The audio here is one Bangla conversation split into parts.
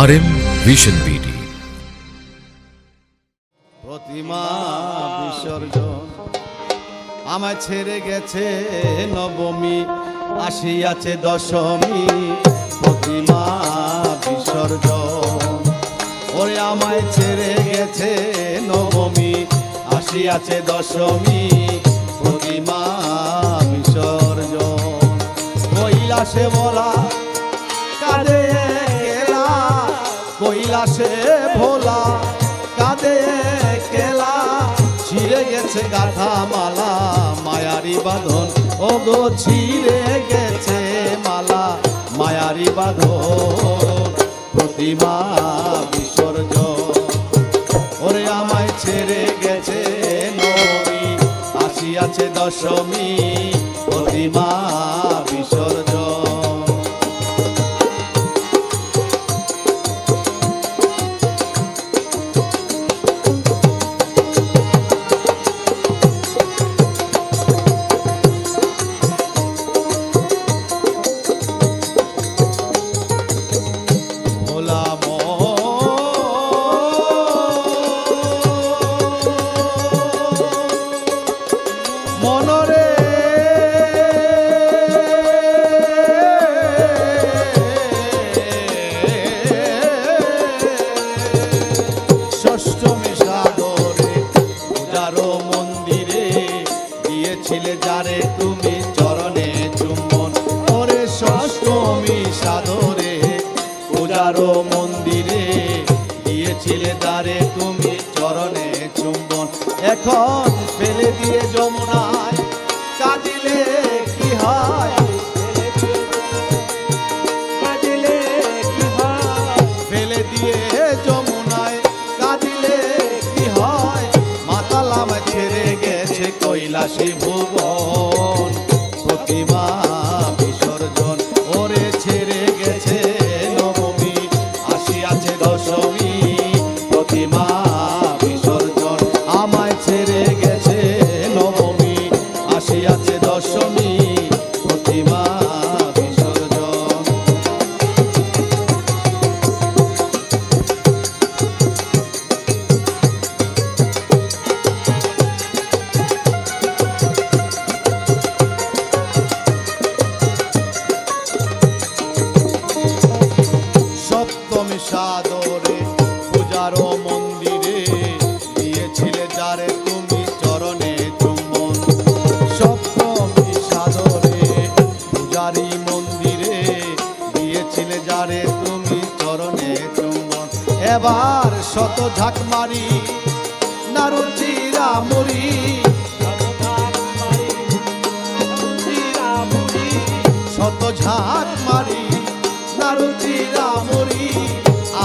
আর এম ভিশন বিডি প্রতিমা বিসর্জন, আমায় ছেড়ে গেছে নবমী, আসিয়াছে দশমী। প্রতিমা বিসর্জন, ওরে আমায় ছেড়ে গেছে নবমী, আসিয়াছে দশমী। প্রতিমা বিসর্জন, কৈলাসে বলা কাঁদে কৈলাসে ভোলা, কাঁদে কেলা, ছিঁড়ে গেছে গাথা মালা, মায়ারি বাঁধন। ও গো ছিঁড়ে গেছে মালা, মায়ারি বাঁধন। প্রতিমা বিসর্জন। ওরে আমায় ছেড়ে গেছে নবমী আসিয়াছে দশমী প্রতিমা যারে তুমি চরণে চুম্বন, ওরে ষষ্ঠমী সাধরে পূজারো মন্দিরে দিয়েছিলে তারে তুমি চরণে চুম্বন। এখন ফেলে দিয়ে যমুনায় কাঁদিলে কৈলাসী ভুবন এবার শত ঝাঁক মারি, নারুচিরা মুড়ি। শত ঝাঁক মারি, নারুচিরা মরি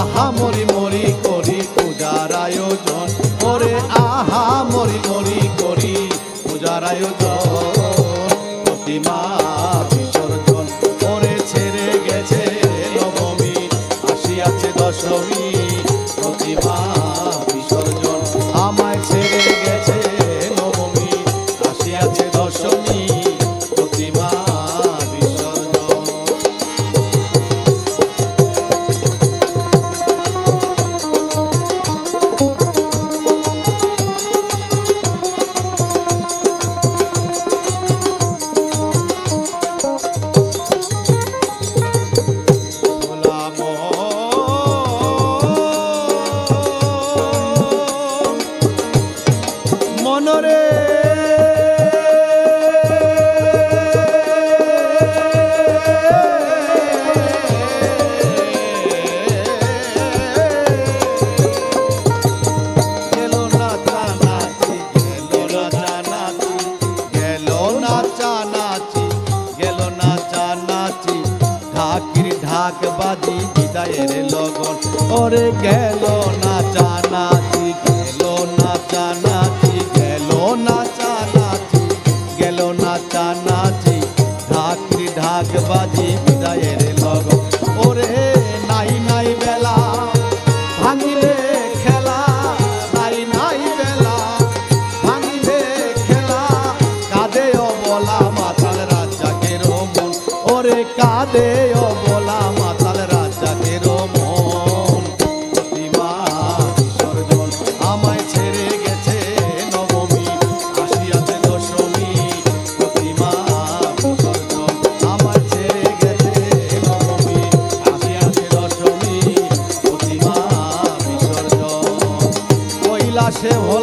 আহা মরি মরি করি পূজার আয়োজন, ওরে আহা মরি মরি করি পূজার আয়োজন। ঢাক বাজি বিদায়ের লগন। ওরে গেল না জানাচি গেল না জানাচি গেল না জানাচি গেল না জানাচি ঢাকির ঢাক বাজি বিদায়ের লগন। ওরে নাই নাই বেলা ভাঙিলে খেলা, নাই নাই বেলা ভাঙিলে খেলা, কাঁদে অবলা মাতাল রাজাকের মন। ওরে কাঁদে to